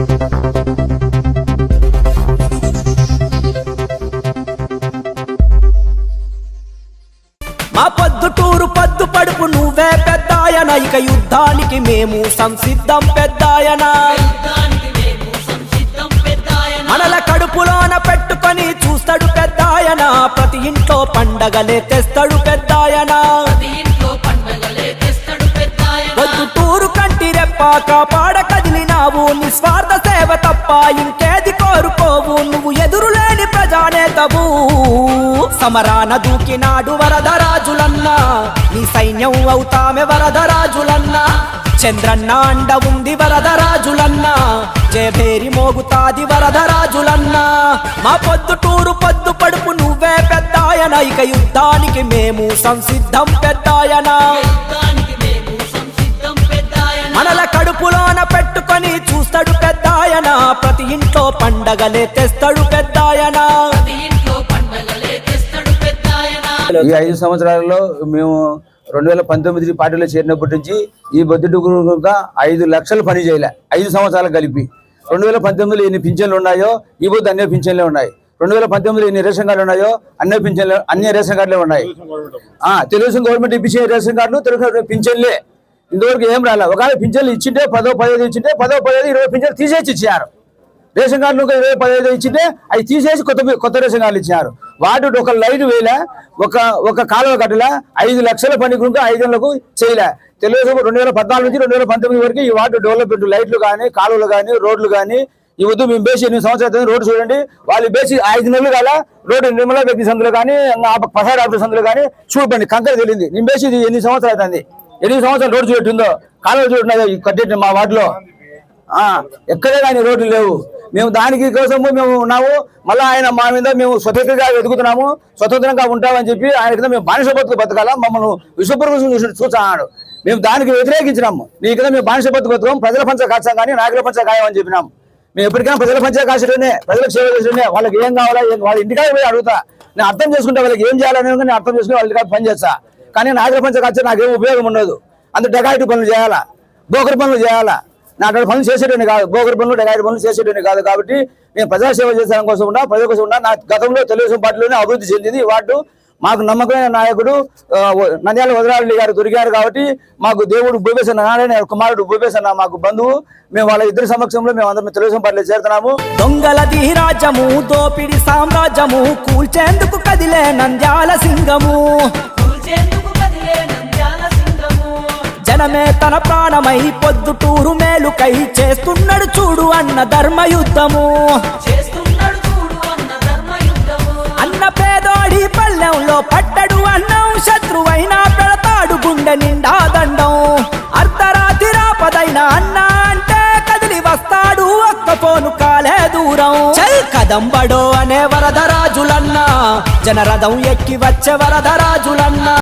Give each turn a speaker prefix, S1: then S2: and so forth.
S1: మా పొద్దుటూరు పద్దు పడుపు నువ్వే పెద్దాయన. ఇక యుద్ధానికి మేము సంసిద్ధం పెద్దాయన. మనల కడుపులోన పెట్టుకొని చూస్తాడు పెద్దాయన. ప్రతి ఇంట్లో పండగలే తెస్తాడు పెద్దాయన. పొద్దుటూరు కంటి రెప్ప కాపాడ కదిలినావు నిస్వార్థ సేవ తప్ప ఇంకేది కోరుకోవు? నువ్వు ఎదురులేని ప్రజానేతవు. సమరాన దూకినాడు వరదరాజులన్నా. నీ సైన్యం అవుతామె వరదరాజులన్నా. చంద్రన్న అండ ఉంది వరదరాజులన్నా. జయభేరి మోగుతాది వరదరాజులన్నా. మా పొద్దుటూరు పొద్దు పడుపు నువ్వే పెద్దాయన. ఇక యుద్ధానికి మేము సంసిద్ధం పెద్దాయనా. పండగలే తెస్తాడు పెద్దాయన.
S2: ఈ ఐదు సంవత్సరాలలో మేము రెండు వేల పంతొమ్మిది పార్టీలో చేరినప్పటి నుంచి ఈ బొద్దుడుగా ఐదు లక్షలు పని చేయలే. ఐదు సంవత్సరాలు కలిపి. రెండు వేల పంతొమ్మిదిలో ఎన్ని పింఛన్లు ఉన్నాయో ఈ బొద్దు అన్ని పింఛన్లే ఉన్నాయి. రెండు వేల పంతొమ్మిదిలో ఎన్ని రేషన్ కార్డులు ఉన్నాయో అన్ని పింఛన్లు అన్ని రేషన్ కార్డులే ఉన్నాయి. ఆ, తెలుగుదేశం గవర్నమెంట్ ఇప్పించే రేషన్ కార్డులు తెలుగు పింఛన్లే. ఇంతవరకు ఏం రాలే. ఒకవేళ పింఛన్లు ఇచ్చింటే పదో పదిహేను ఇచ్చింటే పదో పదిహేను ఇరవై పింఛన్లు తీసేసి ఇచ్చారు. రేషన్ కార్డులు ఇరవై పదిహేను ఇచ్చింటే అవి తీసేసి కొత్త కొత్త రేషన్ కార్డులు ఇచ్చారు వాటి ఒక లైట్ వేల ఒక ఒక కాలువ కట్టల ఐదు లక్షల పని ఐదు నెలలకు చేయలే. తెలుగుదేశం రెండు వేల పద్నాలుగు నుంచి రెండు వేల పంతొమ్మిది వరకు ఈ వార్డు డెవలప్మెంట్ లైట్లు కానీ కాలువలు కానీ రోడ్లు కానీ ఈ వద్దు మేము బేసి ఎనిమిది సంవత్సరాలు రోడ్డు చూడండి వాళ్ళు బేసి ఐదు నెలలు కాల రోడ్డు నిర్మలా వ్యక్తి సందులు కానీ పసారి ఆఫీస్ సందులు కానీ చూడండి కంకర తెలియంది నేను బేసి ఇది ఎన్ని సంవత్సరాలు అవుతుంది. ఎనిమిది సంవత్సరాలు రోడ్డు చూపెట్టిందో కాలువ చూడండి కట్టేట మా వార్డులో? ఎక్కడే కానీ రోడ్లు లేవు. మేము దానికి కోసము మేము ఉన్నాము. మళ్ళీ ఆయన మా మీద మేము స్వతంత్రంగా వెతుకుతున్నాము. స్వతంత్రంగా ఉంటామని చెప్పి ఆయన కింద మేము బానిస బతుకు బతకాల? మమ్మల్ని విశ్వప్రభు చూసాడు మేము దానికి వ్యతిరేకించినాము. నీ కింద మేము బానిస బతుకు బతుకం ప్రజల పంచ కాచాం కానీ నాయకుల పంచ ఖాయమని చెప్పినాము మేము ఎప్పటికైనా ప్రజల పంచ కాచడమే ప్రజలకు సేవ చేసడమే వాళ్ళకి ఏం కావాలా వాళ్ళ ఇంటికాడ పోయి అడుగుతా. నేను అర్థం చేసుకుంటే వాళ్ళకి ఏం చేయాలనే నేను అర్థం చేసుకుని వాళ్ళ ఇంటికాడ పని చేస్తా. కానీ నాయకుల పంచ నాకు నాకేం ఉపయోగం ఉండదు. అంత డెకాయిటీ పనులు చేయాలా? బోకర్ పనులు చేయాలా? నా అక్కడ పనులు చేసేటని కాదు బోకర్ పనులు డెకాయిటీ పనులు చేసేటని కాదు కాబట్టి నేను ప్రజాసేవ చేసే కోసం ఉన్నా ప్రజల కోసం ఉన్నా నా గతంలో తెలుగుదేశం పార్టీలోనే అభివృద్ధి చెందింది. ఈ వార్డు మాకు నమ్మకమైన నాయకుడు నంద్యాల వదరారెడ్డి గారు దొరికారు కాబట్టి మాకు దేవుడు భూపేశన్న నారాయణ కుమారుడు భూపేశన్న మాకు బంధువు. మేము వాళ్ళ ఇద్దరి సమక్షంలో మేము అందరం తెలుగుదేశం పార్టీలో చేరుతున్నాము.
S1: దొంగలది రాజ్యము దోపిడి సామ్రాజ్యము కూల్చేందుకు కదిలే నంద్యాల సింగము. జనమే తన ప్రాణమై పొద్దుటూరు మేలుకై చేస్తున్నాడు చూడు అన్న ధర్మయుద్ధము. అన్న పేదోడి పల్లెంలో పట్టడు అన్నం శత్రువైనా పెడతాడు గుండె నిండా దండం. అర్ధరాతి రాపదైన అన్న అంటే కదిలి వస్తాడు ఒక్క పోను కాలే దూరం. చల్ కదంబడో అనే వరదరాజులన్నా జనరథం ఎక్కి వచ్చే వరదరాజులన్నా.